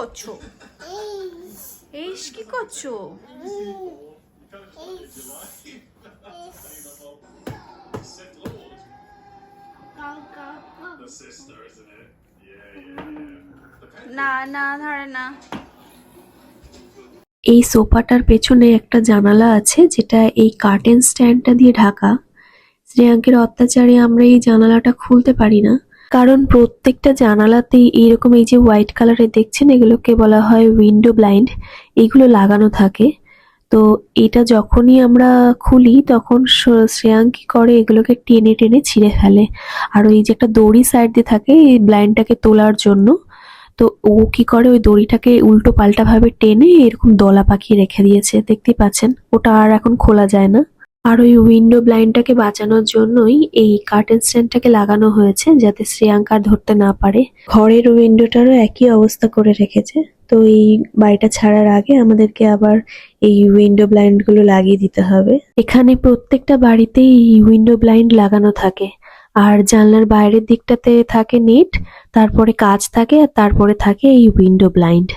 করছ? এইস কি করছ. না না, ধরে না। এই সোফাটার পেছনে একটা জানালা আছে, যেটা এই কার্টেন স্ট্যান্ডটা দিয়ে ঢাকা। শ্রেয়াঙ্কের অত্যাচারে আমরা এই জানালাটা খুলতে পারি না। কারণ প্রত্যেকটা জানালাতেই এইরকম এই যে হোয়াইট কালারের দেখছেন, এগুলোকে বলা হয় উইন্ডো ব্লাইন্ড এগুলো লাগানো থাকে। তো এটা যখনই আমরা খুলি, তখন শ্রেয়াঙ্ক করে এগুলোকে টেনে টেনে ছিঁড়ে ফেলে। আর ওই যে একটা দড়ি সাইড দিয়ে থাকে, এই ব্লাইন্ডটাকে তোলার জন্য। তো ও কি করে, ওই দড়িটাকে উল্টো পাল্টা ভাবে টেনে এরকম দলা পাকিয়ে রেখে দিয়েছে, দেখতেই পাচ্ছেন। ওটা আর এখন খোলা যায় না। আর ওই উইন্ডো ব্লাইন্ডটাকে বাঁচানোর জন্যই এই কার্টেন স্ট্যান্ডটাকে লাগানো হয়েছে যাতে শ্রেয়াঙ্ক ধরতে না পারে। ঘরের উইন্ডোটারও একই অবস্থা করে রেখেছে। তো এই বাড়িটা ছাড়ার আগে আমাদেরকে আবার এই উইন্ডো ব্লাইন্ডগুলো লাগিয়ে দিতে হবে। এখানে প্রত্যেকটা বাড়িতেই এই উইন্ডো ব্লাইন্ড লাগানো থাকে। আর জানলার বাইরের দিকটাতে থাকে নেট তারপরে কাজ থাকে আর তারপরে থাকে এই উইন্ডো ব্লাইন্ড